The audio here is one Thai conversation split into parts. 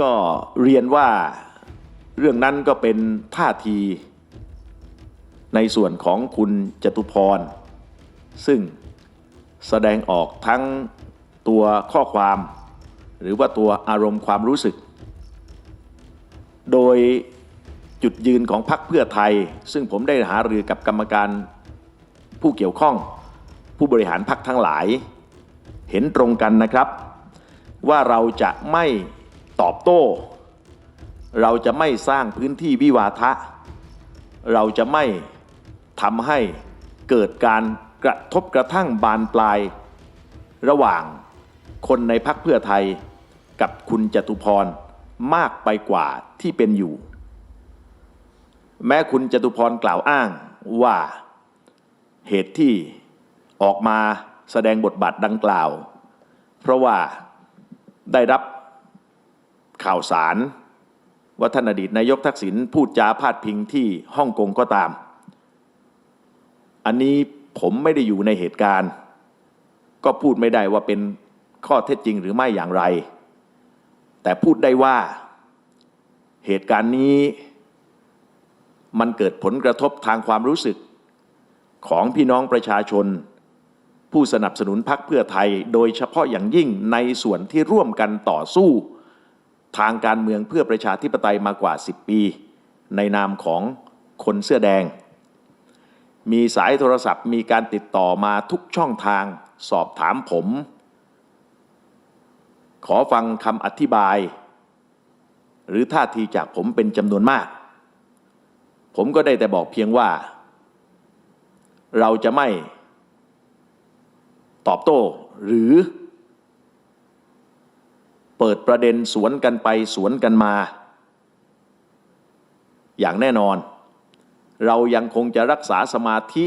ก็เรียนว่าเรื่องนั้นก็เป็นท่าทีในส่วนของคุณจตุพร ซึ่งแสดงออกทั้งตัวข้อความ หรือว่าตัวอารมณ์ความรู้สึก โดยจุดยืนของพรรคเพื่อไทย ซึ่งผมได้หารือกับกรรมการผู้เกี่ยวข้อง ผู้บริหารพรรคทั้งหลาย เห็นตรงกันนะครับ ว่าเราจะไม่ ตอบโต้ เราจะไม่สร้างพื้นที่วิวาทะ เราจะไม่ทำให้เกิดการกระทบกระทั่งบานปลาย ระหว่างคนในพักเพื่อไทยกับคุณจตุพรมากไปกว่าที่เป็นอยู่ แม้คุณจตุพรกล่าวอ้างว่าเหตุที่ออกมาแสดงบทบาทดังกล่าว เพราะว่าได้รับ ข่าวสาร ว่าท่านอดีตนายกทักษิณพูดจาพาดพิงที่ฮ่องกงก็ตาม อันนี้ผมไม่ได้อยู่ในเหตุการณ์ ก็พูดไม่ได้ว่าเป็นข้อเท็จจริงหรือไม่อย่างไร แต่พูดได้ว่าเหตุการณ์นี้มันเกิดผลกระทบทางความรู้สึกของพี่น้องประชาชน ผู้สนับสนุนพรรคเพื่อไทย โดยเฉพาะอย่างยิ่งในส่วนที่ร่วมกันต่อสู้ ทางการเมืองเพื่อประชาธิปไตยมากว่า 10 ปี ในนามของคนเสื้อแดง มีสายโทรศัพท์มีการติดต่อมาทุกช่องทางสอบถามผม ขอฟังคำอธิบาย หรือท่าทีจากผมเป็นจำนวนมาก ผมก็ได้แต่บอกเพียงว่า เราจะไม่ตอบโต้หรือ เปิดประเด็นสวนกันไปสวนกันมา อย่างแน่นอน เรายังคงจะรักษาสมาธิ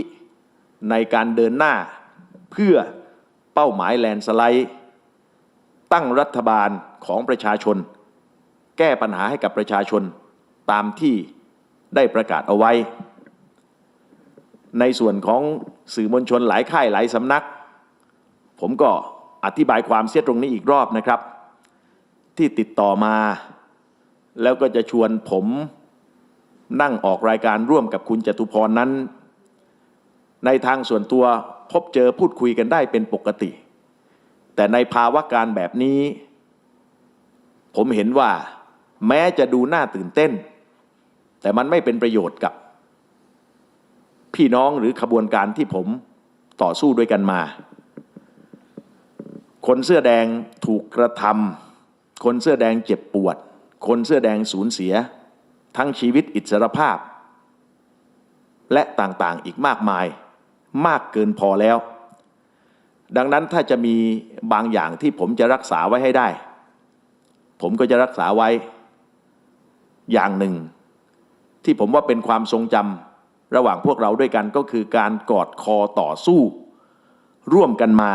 ในการเดินหน้า เพื่อเป้าหมายแลนสไลด์ตั้งรัฐบาลของประชาชน แก้ปัญหาให้กับประชาชนตามที่ได้ประกาศเอาไว้ ในส่วนของสื่อมวลชนหลายค่ายหลายสำนัก ผมก็อธิบายความเสียตรงนี้อีกรอบนะครับ ที่ติดต่อมา แล้วก็จะชวนผมนั่งออกรายการร่วมกับคุณจตุพรนั้น ในทางส่วนตัวพบเจอพูดคุยกันได้เป็นปกติ แต่ในภาวะการแบบนี้ ผมเห็นว่าแม้จะดูน่าตื่นเต้น แต่มันไม่เป็นประโยชน์กับ พี่น้องหรือขบวนการที่ผมต่อสู้ด้วยกันมา คนเสื้อแดงถูกกระทำ คนเสื้อแดงเจ็บปวด คนเสื้อแดงสูญเสีย ทั้งชีวิตอิสรภาพ และต่างๆอีกมากมายมากเกินพอแล้ว ดังนั้นถ้าจะมีบางอย่างที่ผมจะรักษาไว้ให้ได้ ผมก็จะรักษาไว้ อย่างหนึ่ง ที่ผมว่าเป็นความทรงจำระหว่างพวกเราด้วยกันก็คือการกอดคอต่อสู้ ร่วมกันมา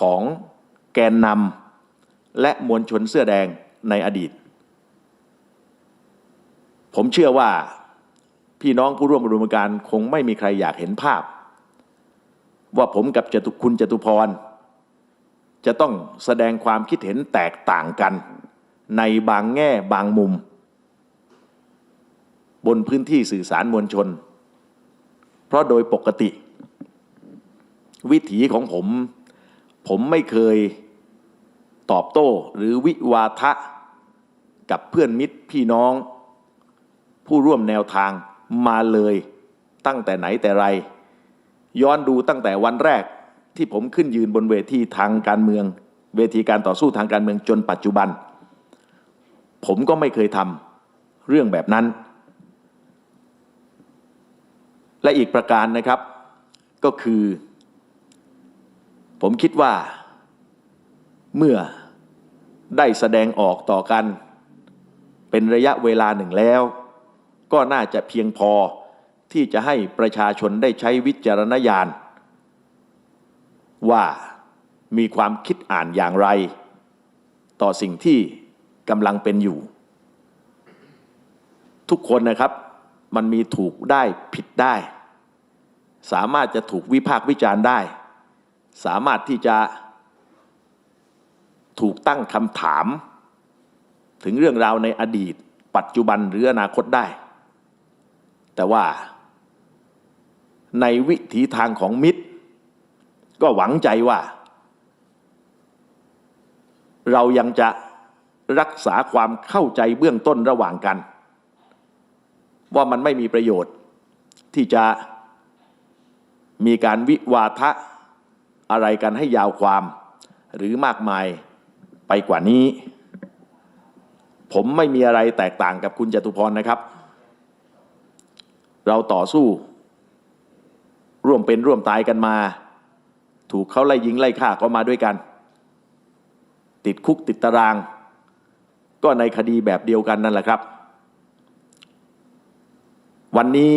ของแกนนำ และมวลชนเสื้อแดงในอดีต ผมเชื่อว่าพี่น้องผู้ร่วมอุดมการคงไม่มีใครอยากเห็นภาพ ว่าผมกับจตุคุณจตุพร จะต้องแสดงความคิดเห็นแตกต่างกัน ในบางแง่บางมุม บนพื้นที่สื่อสารมวลชน เพราะโดยปกติ วิถีของผม ผมไม่เคย ตอบโต้หรือวิวาทะกับเพื่อนมิตรพี่น้อง ผู้ร่วมแนวทางมาเลยตั้งแต่ไหนแต่ไร ย้อนดูตั้งแต่วันแรกที่ผมขึ้นยืนบนเวทีทางการเมือง เวทีการต่อสู้ทางการเมืองจนปัจจุบัน ผมก็ไม่เคยทำเรื่องแบบนั้น และอีกประการนะครับก็คือ ผมคิดว่าเมื่อ ได้แสดงออกต่อกัน เป็นระยะเวลาหนึ่งแล้ว ก็น่าจะเพียงพอที่จะให้ประชาชนได้ใช้วิจารณญาณ ว่ามีความคิดอ่านอย่างไร ต่อสิ่งที่กำลังเป็นอยู่ ทุกคนนะครับมันมีถูกได้ผิดได้ สามารถจะถูกวิพากษ์วิจารณ์ได้ สามารถที่จะ ถูกตั้งคำถาม ถึงเรื่องราวในอดีต ปัจจุบันหรืออนาคตได้ แต่ว่า ในวิถีทางของมิตร ก็หวังใจว่า เรายังจะรักษาความเข้าใจเบื้องต้นระหว่างกัน ว่ามันไม่มีประโยชน์ที่จะมีการวิวาทะอะไรกันให้ยาวความหรือมากมาย ไปกว่านี้ ผมไม่มีอะไรแตกต่างกับคุณจตุพรนะครับ เราต่อสู้ ร่วมเป็นร่วมตายกันมา ถูกเขาไล่ยิงไล่ฆ่าก็มาด้วยกัน ติดคุกติดตาราง ก็ในคดีแบบเดียวกันนั่นแหละครับ วันนี้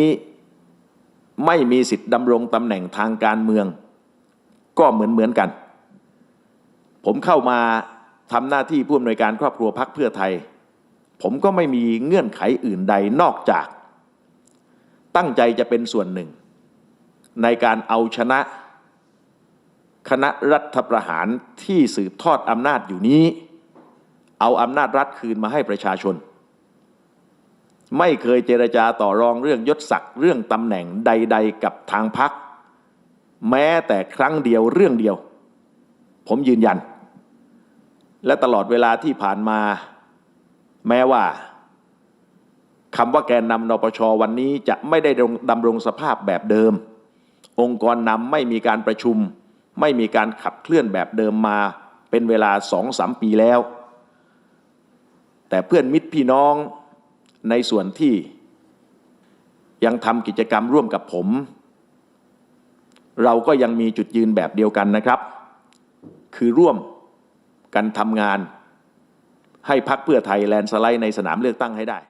ไม่มีสิทธิ์ดำรงตำแหน่งทางการเมือง ก็เหมือนเหมือนกัน ผมเข้ามา ทำหน้าที่ผู้อำนวยการครอบครัวพักเพื่อไทย ผมก็ไม่มีเงื่อนไขอื่นใดนอกจาก ตั้งใจจะเป็นส่วนหนึ่ง ในการเอาชนะ คณะรัฐประหารที่สืบทอดอำนาจอยู่นี้ เอาอำนาจรัฐคืนมาให้ประชาชน ไม่เคยเจรจาต่อรองเรื่องยศศักดิ์เรื่องตำแหน่งใด ๆ กับทางพัก แม้แต่ครั้งเดียวเรื่องเดียว ผมยืนยัน และตลอดเวลาที่ผ่านมา แม้ว่าคำว่าแกนนำนปชวันนี้จะไม่ได้ดำรงสภาพแบบเดิม องค์กรนำไม่มีการประชุม ไม่มีการขับเคลื่อนแบบเดิมมาเป็นเวลาสองสามปีแล้ว แต่เพื่อนมิตรพี่น้องในส่วนที่ยังทำกิจกรรมร่วมกับผม เราก็ยังมีจุดยืนแบบเดียวกันนะครับ คือร่วม กันทำงาน ให้พักเพื่อไทยแลนด์สไลด์ในสนามเลือกตั้งให้ได้